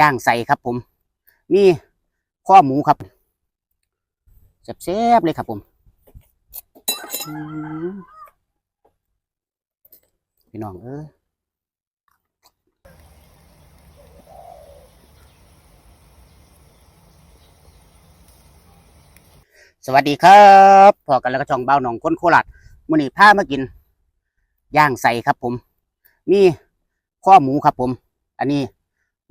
ย่างใส่ครับผม มีข้อหมูครับแซ่บๆเลยครับผมพี่น้องเอ้ยสวัสดีครับพอกันแล้วก็ช่องเบาหนองคนโคราชมื้อนี้พามากิน ย่างใส่ครับผม มีข้อหมูครับผม อันนี้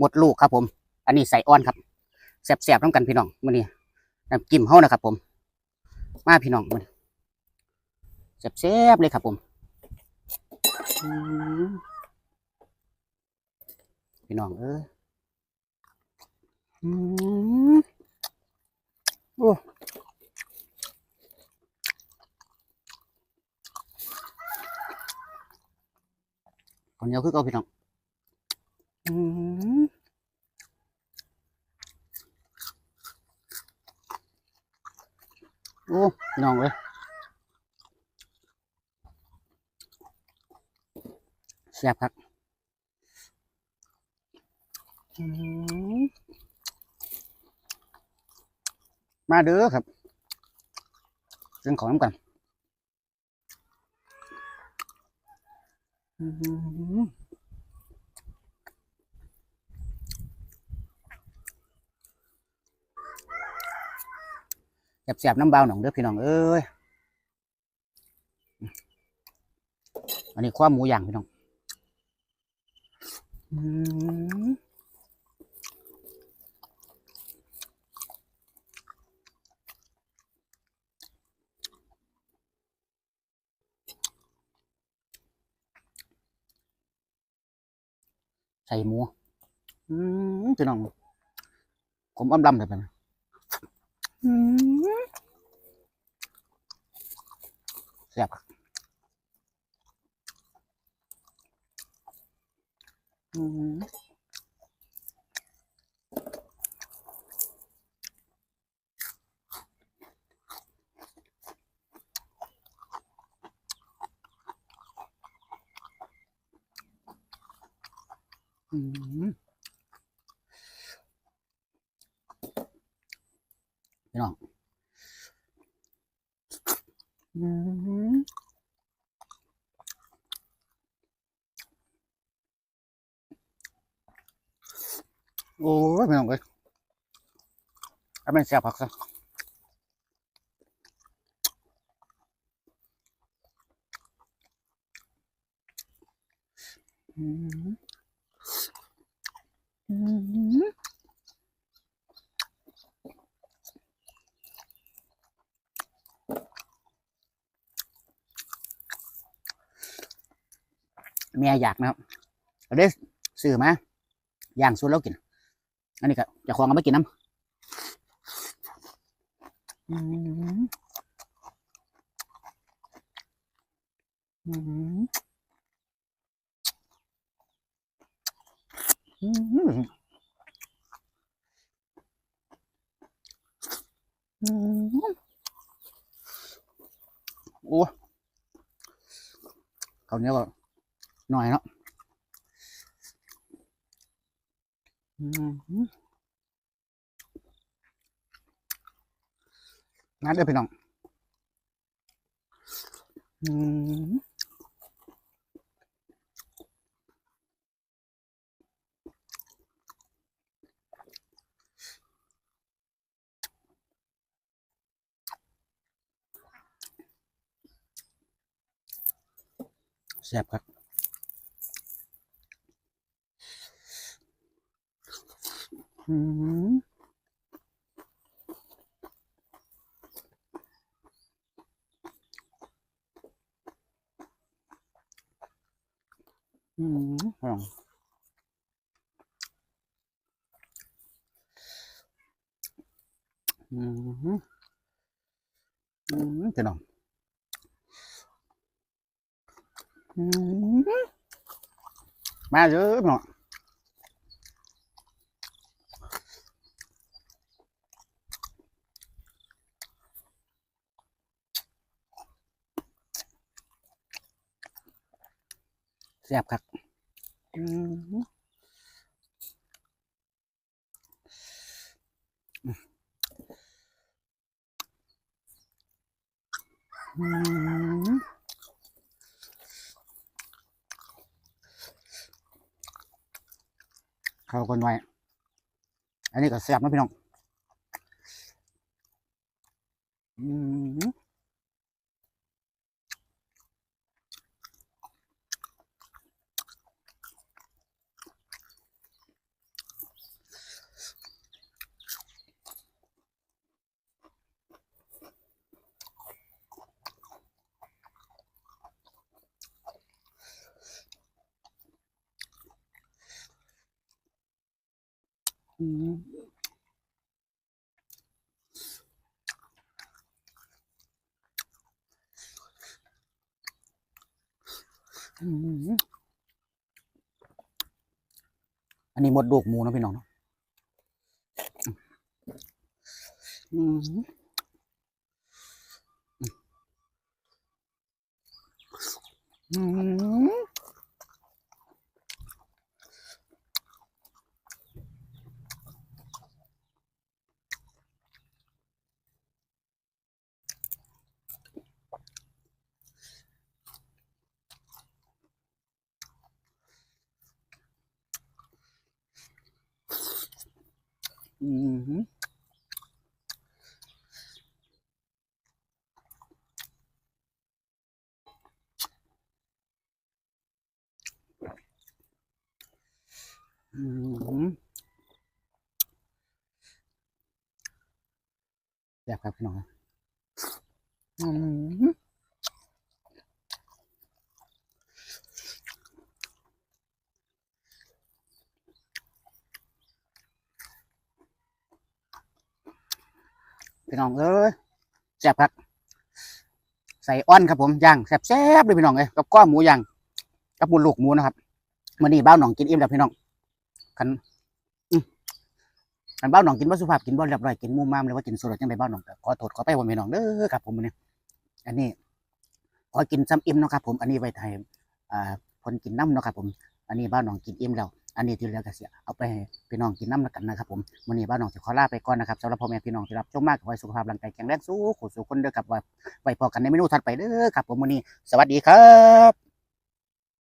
มดลูกครับผม อันนี้ใส่อ่อนครับแซ่บๆน้ำกันพี่น้องมื้อนี้น้ำจิ้มเฮานะครับผม มาพี่น้องมันแซ่บๆเลยครับผมพี่น้องเออืมโอ้คนเดียวคือเกาพี่น้องอืมโอ้พี่น้องเอ้ยแซ่บครับมมาเด้อครับเรื่องของน้ำกัน แซ่บๆน้ำเบาหนองเด้อพี่น้องเอ้ยอันนี้ควาหมูย่างพี่น้องใส่หมูพี่น้องผมอ้ำลำเลยไปนะอืม แซ่บอืมอืมพี่น้องอืม โอ้ยพี่น้องเอ้ยเอาเป็นแซ่บผักซะอืมอืมเมียอยากนะครับเอาได้ซื้อมาอย่างสูตรแล้วกิน อันนี้ก็จะควงเอาไปกินน้ำอืมอืมอืมอืมโอ้เขาเนี้ยวก็หน่อยเนาะ อืมงั้นเดี๋ยวพี่น้องอืมแซ่บครับ อืมอืมลองอืมอืม ซ่บครับอืมข้าวกันไว้ อันนี้ก็แซ่บนะพี่น้อง อืม อันนี้หมดดูกหมูนะพี่น้องเนาะอืม อืมอืมอืมแซ่บ พี่น้องเอ้ยแซ่บครับใส่อ้อนครับผมย่างแซ่บๆเลยพี่น้องเอ้ยกับก้อหมูย่างกับหมูลูกหมูนะครับมื่อนี้บ้าหนองกินอิ่มแล้วพี่น้องคันอืมคันบ้าหนองกินบ่สุภาพกินบ่เรียบร้อยกินมุมมามเลยว่ากินสุดจังไดบ้าหนองขอโทษขอไปผมพี่น้องเด้อครับผมมื้อนี้อันนี้ขอกินซ้ำอิ่มนะครับผมอันนี้ไว้ให้อ่าคนกินน้ำนะครับผม อันนี้บ้าหนองกินอิ่มแล้ว อันนี้ที่เหลือก็สิเอาไปพี่น้องกินน้ำละกันนะครับผมวันนี้บ้านนองจะขอลาไปก่อนนะครับสำหรับพ่อแม่พี่น้องที่รับชมมากขอให้สุขภาพร่างกายแข็งแรงสู้ขูสู้คนเด้อครับไว้พอกันในเมนูถัดไปเด้อครับผมวันนี้ สวัสดีครับ